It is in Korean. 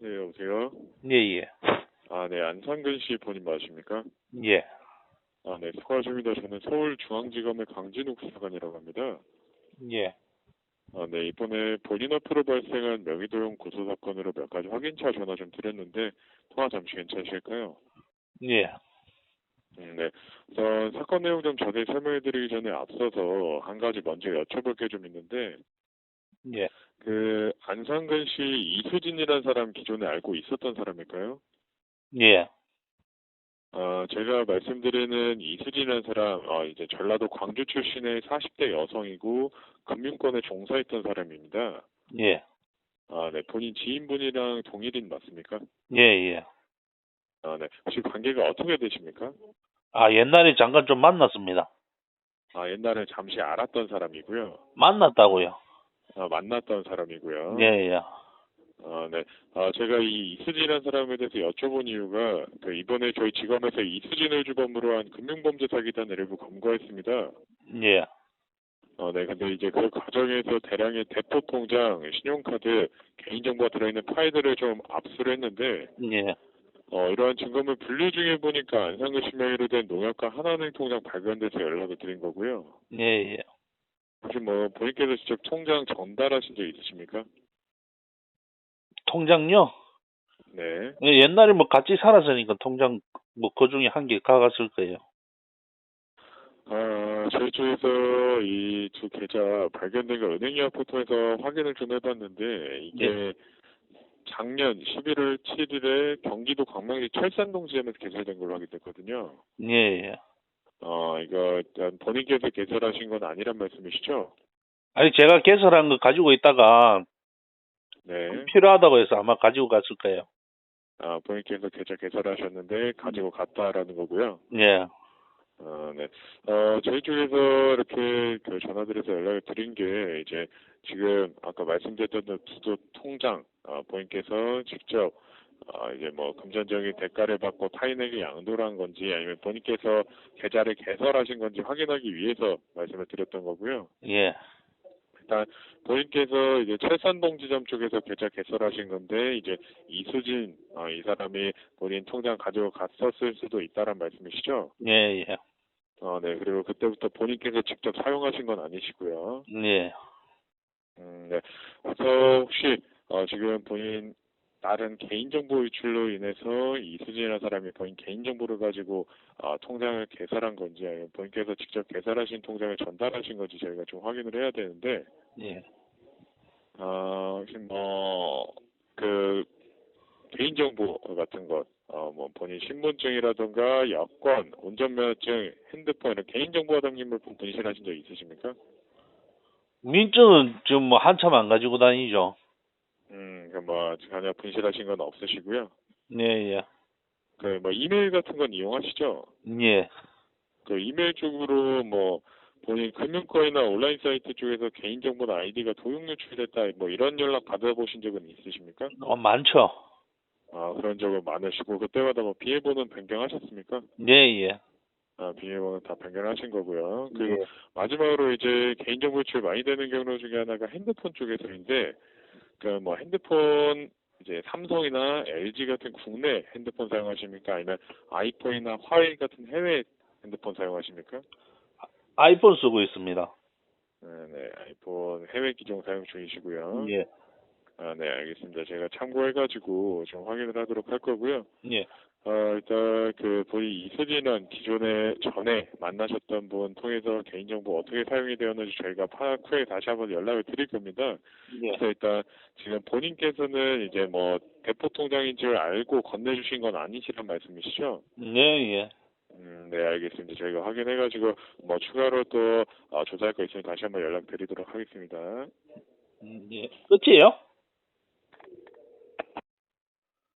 네, 여보세요? 예, 예. 아, 네, 안상근 씨 본인 맞으십니까? 예. 아, 네, 수고하십니다. 저는 서울중앙지검의 강진욱 수사관이라고 합니다. 예. 아, 네, 이번에 본인 앞으로 발생한 명의도용 고소 사건으로 몇 가지 확인차 전화 좀 드렸는데, 통화 잠시 괜찮으실까요? 예. 음, 네. 우선 사건 내용 좀 자세히 설명해드리기 전에 앞서서 한 가지 먼저 여쭤볼 게 좀 있는데, 예. 그, 안상근 씨 이수진이라는 사람 기존에 알고 있었던 사람일까요? 예. 어, 제가 말씀드리는 이수진이라는 사람, 어, 이제 전라도 광주 출신의 40대 여성이고, 금융권에 종사했던 사람입니다. 예. 아, 네. 본인 지인분이랑 동일인 맞습니까? 예, 예. 아, 네. 혹시 관계가 어떻게 되십니까? 아, 옛날에 잠깐 좀 만났습니다. 아, 옛날에 잠시 알았던 사람이고요. 만났다고요? 아, 만났던 사람이고요. 예, 예. 아, 네. 아, 제가 이 이수진이라는 사람에 대해서 여쭤본 이유가, 그 이번에 저희 지검에서 이수진을 주범으로 한 금융범죄 사기단 일부 검거했습니다. 예. 어, 네. 근데 이제 그 과정에서 대량의 대포 통장, 신용카드, 개인정보가 들어있는 파일들을 좀 압수를 했는데, 예. 어, 이러한 증거물 분류 중에 보니까 씨 명의로 된 농협과 하나은행 통장 발견돼서 연락을 드린 거고요. 예, 예. 혹시 뭐 본인께서 직접 통장 전달하신 적 있으십니까? 통장요? 네. 예, 옛날에 뭐 같이 살았으니까 통장 뭐 그 중에 한 개 가갔을 거예요. 아, 저희 쪽에서 이 두 계좌 발견된 거 은행이와 포털에서 확인을 좀 해봤는데 이게 작년 11월 7일에 경기도 광명시 철산동 지점에서 개설된 걸로 확인됐거든요. 예, 예. 어, 이거 본인께서 개설하신 건 아니란 말씀이시죠? 아니, 제가 개설한 거 가지고 있다가 네. 필요하다고 해서 아마 가지고 갔을 거예요. 아, 본인께서 계좌 개설하셨는데 가지고 갔다라는 거고요. 예. 어, 네. 어, 저희 쪽에서 이렇게 그 전화드려서 연락을 드린 게 이제 지금 아까 말씀드렸던 그 두도 통장 어, 본인께서 직접 어, 이제 뭐 금전적인 대가를 받고 타인에게 양도를 한 건지 아니면 본인께서 계좌를 개설하신 건지 확인하기 위해서 말씀을 드렸던 거고요. 예. 일단 본인께서 이제 철산동 지점 쪽에서 계좌 개설하신 건데 이제 이수진 어, 이 사람이 본인 통장 가지고 갔었을 수도 있다란 말씀이시죠? 예, 예. 어, 네. 그리고 그때부터 본인께서 직접 사용하신 건 아니시고요. 예. 음, 네. 그래서 혹시 어, 지금 본인 다른 개인정보 유출로 인해서 이수진이라는 사람이 본인 개인정보를 가지고 어, 통장을 개설한 건지 아니면 본인께서 직접 개설하신 통장을 전달하신 건지 저희가 좀 확인을 해야 되는데 예. 어, 혹시 뭐, 그, 개인정보 같은 것, 어, 뭐, 본인 신분증이라던가 여권, 운전면허증, 핸드폰, 이런 개인정보가 담긴 물품 분실하신 적 있으십니까? 민증은 지금 뭐 한참 안 가지고 다니죠. 음, 그 뭐, 전혀 분실하신 건 없으시고요. 예, 예. 그, 뭐, 이메일 같은 건 이용하시죠? 예. 그, 이메일 쪽으로 뭐, 본인 금융거래나 온라인 사이트 쪽에서 개인정보나 아이디가 도용 유출됐다, 뭐, 이런 연락 받아보신 적은 있으십니까? 어, 많죠. 아, 그런 적은 많으시고, 그때마다 뭐, 비밀번호는 변경하셨습니까? 예, 예. 아, 비밀번호 다 변경하신 거고요. 그리고 예. 마지막으로 이제 개인정보 유출 많이 되는 경로 중에 하나가 핸드폰 쪽에서인데, 그뭐 핸드폰 이제 삼성이나 LG 같은 국내 핸드폰 사용하십니까? 아니면 아이폰이나 화웨이 같은 해외 핸드폰 사용하십니까? 아이폰 쓰고 있습니다. 네, 네, 아이폰 해외 기종 사용 중이시고요. 예. 아, 네, 알겠습니다. 제가 참고해가지고 좀 확인을 하도록 할 거고요. 예. 어, 일단 그 본인 이수진은 기존에 전에 만나셨던 분 통해서 개인정보 어떻게 사용이 되었는지 저희가 파악 후에 다시 한번 연락을 드릴 겁니다. 예. 그래서 일단 지금 본인께서는 이제 뭐 대포 통장인 줄 알고 건네주신 건 아니시란 말씀이시죠? 예, 예. 음, 네, 알겠습니다. 저희가 확인해가지고 뭐 추가로 또 어, 조사할 거 있으면 다시 한번 연락드리도록 하겠습니다. 음, 예. 끝이에요?